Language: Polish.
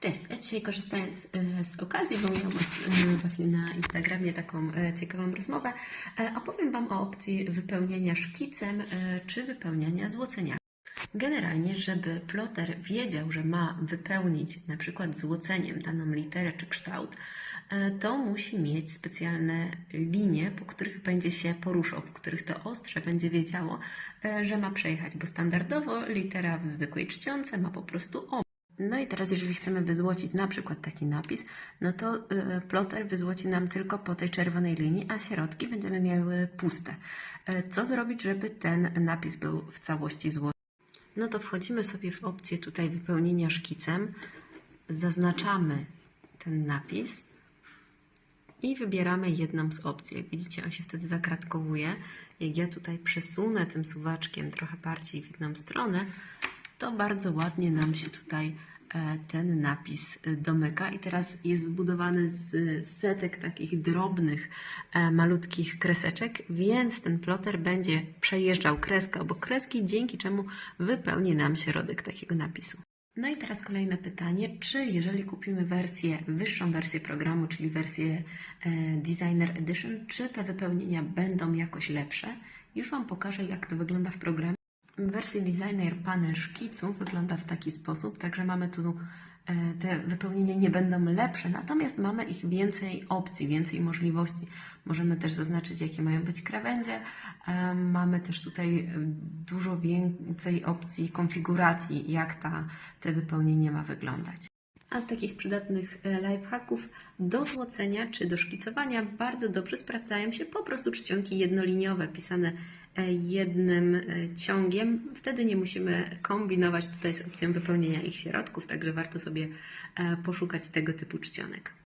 Cześć, ja dzisiaj korzystając e, z okazji, bo miałam e, właśnie na Instagramie taką e, ciekawą rozmowę, opowiem Wam o opcji wypełniania szkicem czy wypełniania złoceniami. Generalnie, żeby ploter wiedział, że ma wypełnić na przykład złoceniem daną literę czy kształt, to musi mieć specjalne linie, po których będzie się poruszał, po których to ostrze będzie wiedziało, że ma przejechać, bo standardowo litera w zwykłej czcionce ma po prostu o. No i teraz, jeżeli chcemy wyzłocić na przykład taki napis, no to y, ploter wyzłoci nam tylko po tej czerwonej linii, a środki będziemy miały puste. E, Co zrobić, żeby ten napis był w całości złoty? No to wchodzimy sobie w opcję tutaj wypełnienia szkicem, zaznaczamy ten napis i wybieramy jedną z opcji. Jak widzicie, on się wtedy zakratkowuje. Jak ja tutaj przesunę tym suwaczkiem trochę bardziej w jedną stronę, to bardzo ładnie nam się tutaj e, ten napis e, domyka i teraz jest zbudowany z setek takich drobnych, e, malutkich kreseczek, więc ten ploter będzie przejeżdżał kreskę obok kreski, dzięki czemu wypełni nam środek takiego napisu. No i teraz kolejne pytanie, czy jeżeli kupimy wersję, wyższą wersję programu, czyli wersję Designer Edition, czy te wypełnienia będą jakoś lepsze? Już Wam pokażę, jak to wygląda w programie. Wersji Designer panel szkicu wygląda w taki sposób, także mamy tu e, te wypełnienia nie będą lepsze, natomiast mamy ich więcej opcji, więcej możliwości. Możemy też zaznaczyć, jakie mają być krawędzie. E, Mamy też tutaj e, dużo więcej opcji konfiguracji, jak ta, te wypełnienie ma wyglądać. A z takich przydatnych e, lifehacków do złocenia czy do szkicowania bardzo dobrze sprawdzają się po prostu czcionki jednoliniowe, pisane e, jednym e, ciągiem. Wtedy nie musimy kombinować tutaj z opcją wypełnienia ich środków, także warto sobie poszukać tego typu czcionek.